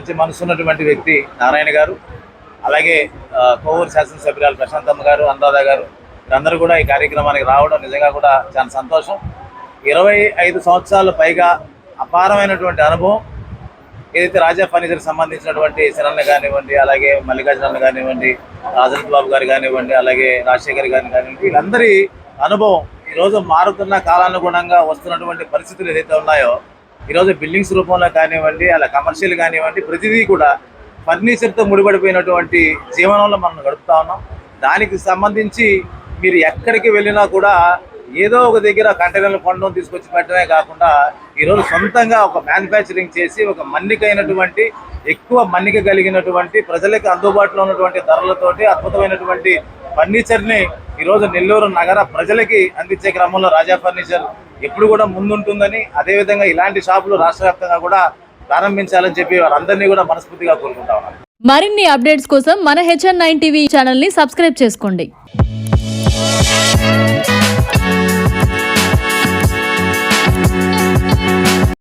మంచి మనసు ఉన్నటువంటి వ్యక్తి నారాయణ గారు అలాగే కోవూరు శాసనసభ్యురాలు ప్రశాంతమ్మ గారు అనురాధ గారు వీరందరూ కూడా ఈ కార్యక్రమానికి రావడం నిజంగా కూడా చాలా సంతోషం. ఇరవై ఐదు సంవత్సరాలు పైగా అపారమైనటువంటి అనుభవం. ఏదైతే రాజా ఫర్నిచర్ సంబంధించినటువంటి శరణ్య కానివ్వండి అలాగే మల్లికార్జున కానివ్వండి రాజరత్ బాబు గారు కానివ్వండి అలాగే రాజశేఖర్ గారిని కానివ్వండి వీళ్ళందరి అనుభవం ఈరోజు మారుతున్న కాలానుగుణంగా వస్తున్నటువంటి పరిస్థితులు ఏదైతే ఉన్నాయో ఈరోజు బిల్డింగ్స్ రూపంలో కానివ్వండి అలా కమర్షియల్ కానివ్వండి ప్రతిదీ కూడా ఫర్నిచర్తో ముడిపడిపోయినటువంటి జీవనంలో మనం గడుపుతా ఉన్నాం. దానికి సంబంధించి మీరు ఎక్కడికి వెళ్ళినా కూడా ఏదో ఒక దగ్గర కంటైనర్లు కొనడం తీసుకొచ్చి పెట్టడమే కాకుండా ఈరోజు సొంతంగా ఒక మ్యానుఫ్యాక్చరింగ్ చేసి ఒక మన్నికైనటువంటి ఎక్కువ మన్నిక కలిగినటువంటి ప్రజలకు అందుబాటులో ఉన్నటువంటి ధరలతోటి అద్భుతమైనటువంటి ఫర్నిచర్ని ఈరోజు నెల్లూరు నగర ప్రజలకి అందించే క్రమంలో రాజా ఫర్నిచర్ ఎప్పుడు కూడా ముందుంటుందని అదేవిధంగా ఇలాంటి షాపులు రాష్ట్ర వ్యాప్తంగా కూడా ప్రారంభించాలని చెప్పి వారందరినీ కూడా మనస్ఫూర్తిగా కోరుకుంటా ఉన్నాను మరిన్ని అప్డేట్స్ కోసం మన హెచ్ఎన్ నైన్ టీవీ ఛానల్ని సబ్స్క్రైబ్ చేసుకోండి.